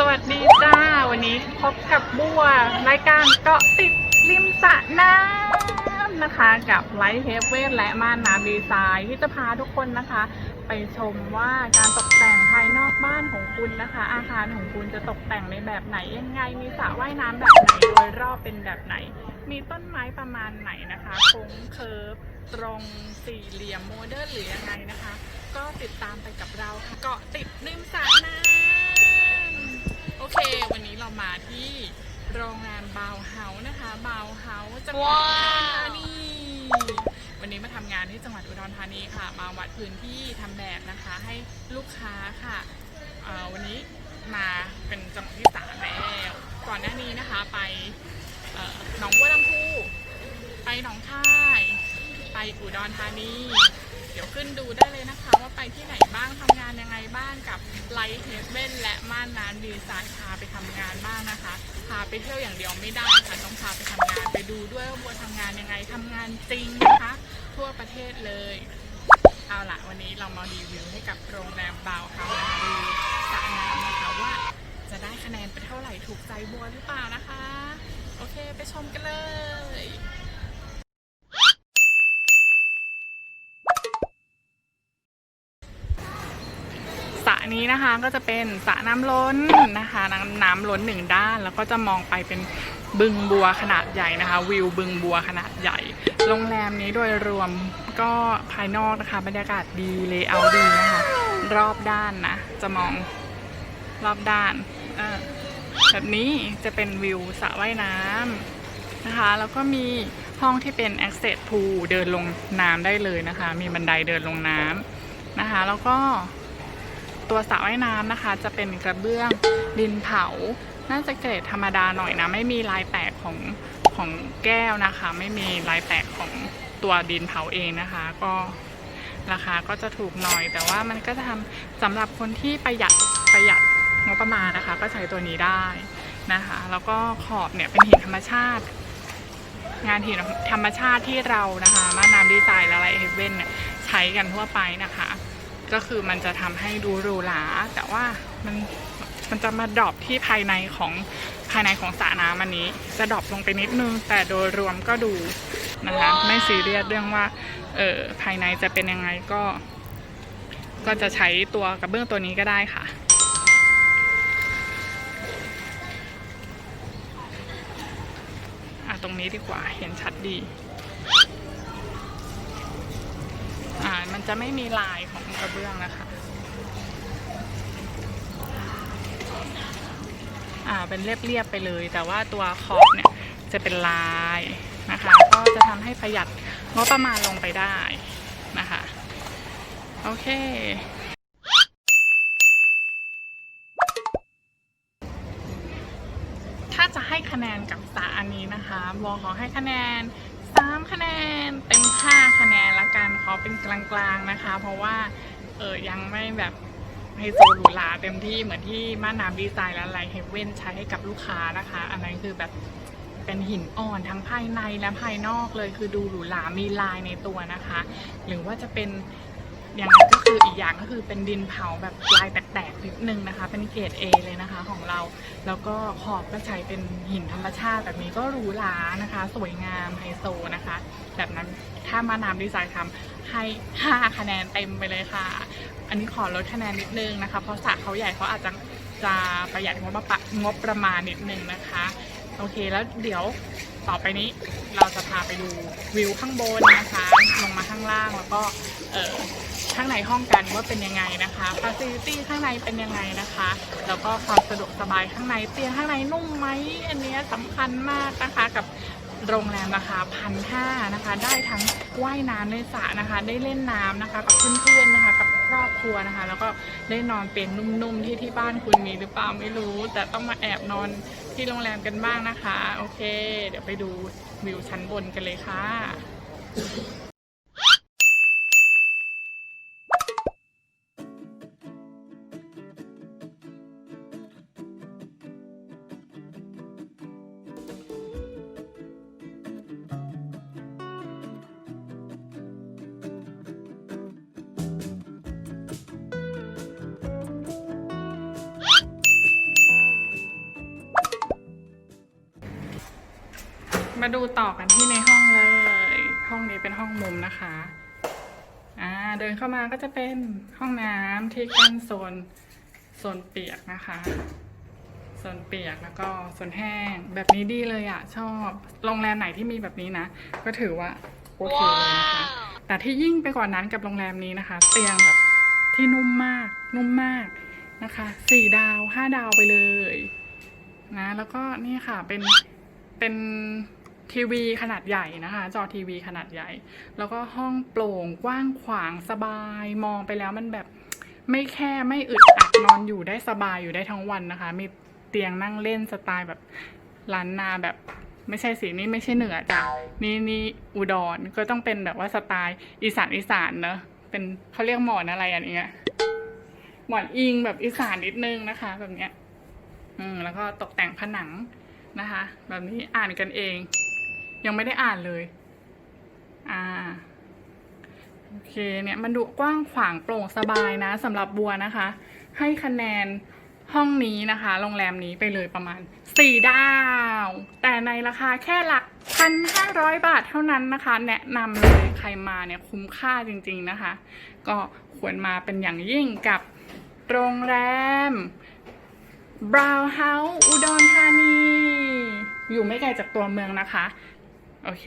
สวัสดีจ้า วันนี้พบกับบัวรายการเกาะติดริมสระน้ำนะคะกับไลท์เฮฟเวนและม่านน้ำดีไซน์ที่จะพาทุกคนนะคะ ไปชมว่าการตกแต่งภายนอกบ้านของคุณนะคะ อาคารของคุณจะตกแต่งในแบบไหนยังไง มีสระว่ายน้ำแบบไหนโดยรอบเป็นแบบไหน มีต้นไม้ประมาณไหนนะคะโค้งเคิร์ฟตรงสี่เหลี่ยมโมเดิร์นหรือยังไงนะคะ ก็ติดตามไปกับเราเกาะติด จังหวัดอุดรธานีวันนี้มาทำงานที่จังหวัดอุดรธานีค่ะ มาวัดพื้นที่ทำแบบนะคะให้ลูกค้าค่ะเอ่อวันนี้มาเป็นจังหวัดที่สามแล้วก่อนหน้านี้นะคะไปเอ่อหนองบัวลำพูไปหนองคาย ไปอุดรธานี บ้างกับไลท์เฮเ e นและม่านน้ำดีไซน์พาไปทำงานบ้างนะคะพาไปเที่ยวอย่างเดียวไม่ได้ค่ะต้องพาไปทำงานไปดูด้วยว่าบัวทำงานยังไงทำงานจริงนะคะ ทั่วประเทศเลยเอาละวันนี้เรามารีวิวให้กับโรงแรมบาวเฮานะคะดูสระน้ำนะคะว่าจะได้คะแนนไปเท่าไหร่ถูกใจบัวหรือเปล่านะคะ โอเคไปชมกันเลย ระนี้นะคะก็จะเป็นสระน้ำล้นนะคะน้ำน้ำล้นหนึ่งด้าน แล้วก็จะมองไปเป็นบึงบัวขนาดใหญ่นะคะ วิวบึงบัวขนาดใหญ่ โรงแรมนี้โดยรวมก็ภายนอกนะคะ บรรยากาศดีเลเยอร์ดีนะคะ รอบด้านนะ จะมองรอบด้านแบบนี้จะเป็นวิวสระว่ายน้ำนะคะ แล้วก็มีห้องที่เป็น access pool เดินลงน้ำได้เลยนะคะ มีบันไดเดินลงน้ำนะคะ แล้วก็ ตัวสระว่ายน้ำนะคะ จะเป็นกระเบื้องดินเผา น่าจะเกรดธรรมดาหน่อยนะ ไม่มีลายแตกของของแก้วนะคะ ไม่มีลายแตกของตัวดินเผาเองนะคะ ก็ราคาก็จะถูกหน่อย แต่ว่ามันก็จะทำสำหรับคนที่ประหยัดประหยัดงบประมาณนะคะ ก็ใช้ตัวนี้ได้นะคะ แล้วก็ขอบเนี่ยเป็นหินธรรมชาติ งานหินธรรมชาติที่เรานะคะมาน้ำดีไซน์และไลเฮเว่นเนี่ยใช้กันทั่วไปนะคะ ก็คือมันจะทำให้ดูหรูหราแต่ว่ามันมันจะมาดรอปที่ภายในของภายในของสระน้ำอันนี้ จะดรอปลงไปนิดนึง แต่โดยรวมก็ดูนะคะไม่ซีเรียสเรื่องว่าเออภายในจะเป็นยังไงก็ ก็จะใช้ตัวกระเบื้องตัวนี้ก็ได้ค่ะอะตรงนี้ดีกว่าเห็นชัดดี อ่า มัน จะไม่มีลายของกระเบื้องนะคะ อ่าเป็นเรียบๆไปเลย แต่ว่าตัวขอบเนี่ยจะเป็นลายนะคะ ก็จะทำให้ประหยัดงบประมาณลงไปได้นะคะ โอเคถ้าจะให้คะแนนกับสระอันนี้นะคะวอขอให้คะแนน 3 คะแนนเต็ม5คะแนนละกันขอเป็นกลางๆนะคะ เพราะว่าเออยังไม่แบบไฮโซหรูหราเต็มที่เหมือนที่ม่านน้ำดีไซน์และไลท์เฮเว่นใช้ให้กับลูกค้านะคะ อันนั้นคือแบบเป็นหินอ่อนทั้งภายในและภายนอกเลยคือดูหรูหรามีลายในตัวนะคะ หรือว่าจะเป็นอย่าง ออีกอย่างก็คือเป็นดินเผาแบบลายแตกๆนิดนึงนะคะ เป็นเกรด A เลยนะคะของเรา แล้วก็ขอบก็ใช้เป็นหินธรรมชาติแบบนี้ก็หรูหรานะคะ สวยงามไฮโซนะคะ แบบนั้นถ้ามาน้ำดีไซน์ทำให้5คะแนนเต็มไปเลยค่ะ อันนี้ขอลดคะแนนนิดนึงนะคะ เพราะสระเขาใหญ่เขาอาจจะจะประหยัดงบประงบประมาณนิดนึงนะคะ โอเคแล้วเดี๋ยวต่อไปนี้เราจะพาไปดูวิวข้างบนนะคะ ลงมาข้างล่างแล้วก็เออ ข้างในห้องกันว่าเป็นยังไงนะคะฟ a ซิลิตี้ข้างในเป็นยังไงนะคะ แล้วก็ความสะดวกสบายข้างในเตียงข้างในนุ่มไหมอันนี้ยสำคัญมากนะคะกับโรงแรมราคาพันห้านะคะ ได้ทั้งว่ายน้ำในสระนะคะ ได้เล่นน้ำนะคะกับเพื่อนๆนะคะกับครอบครัวนะคะ แล้วก็ได้นอนเตียงนุ่มๆที่ที่บ้านคุณมีหรือเปล่าไม่รู้ แต่ต้องมาแอบนอนที่โรงแรมกันบ้างนะคะ โอเค เดี๋ยวไปดูวิวชั้นบนกันเลยค่ะ มาดูต่อกันที่ในห้องเลย ห้องนี้เป็นห้องมุมนะคะ อ่า เดินเข้ามาก็จะเป็นห้องน้ำที่กั้นโซนโซนเปียกนะคะ โซนเปียกแล้วก็โซนแห้ง แบบนี้ดีเลยอะชอบ โรงแรมไหนที่มีแบบนี้นะ ก็ถือว่าโอเคเลยนะคะ แต่ที่ยิ่งไปกว่านั้นกับโรงแรมนี้นะคะ เตียงแบบที่นุ่มมาก นุ่มมากนะคะ สี่ดาวห้าดาวไปเลย นะ แล้วก็นี่ค่ะเป็นเป็น ทีวีขนาดใหญ่นะคะ จอทีวีขนาดใหญ่ แล้วก็ห้องโปร่งกว้างขวางสบายมองไปแล้วมันแบบไม่แค่ไม่อึดอัดนอนอยู่ได้สบายอยู่ได้ทั้งวันนะคะ มีเตียงนั่งเล่นสไตล์แบบล้านนาแบบไม่ใช่สินี่ไม่ใช่เหนือจ้ะนี่นี่อุดรก็ต้องเป็นแบบว่าสไตล์อีสานอีสานเนอะเป็นเขาเรียกหมอนอะไรอันเนี้ยหมอนอิงแบบอีสานนิดนึงนะคะ แบบเนี้ย อืมแล้วก็ตกแต่งผนังนะคะ แบบนี้อ่านกันเอง ยังไม่ได้อ่านเลย อ่า โอเคเนี่ยมันดูกว้างขวางโปร่งสบายนะสำหรับบัวนะคะ ให้คะแนนห้องนี้นะคะ โรงแรมนี้ไปเลยประมาณ 4 ดาว แต่ในราคาแค่หลักพันห้าร้อยบาทเท่านั้นนะคะ แนะนำเลยใครมาเนี่ยคุ้มค่าจริงๆนะคะ ก็ควรมาเป็นอย่างยิ่งกับโรงแรมบราวน์เฮาส์อุดรธานี อยู่ไม่ไกลจากตัวเมืองนะคะ โอเค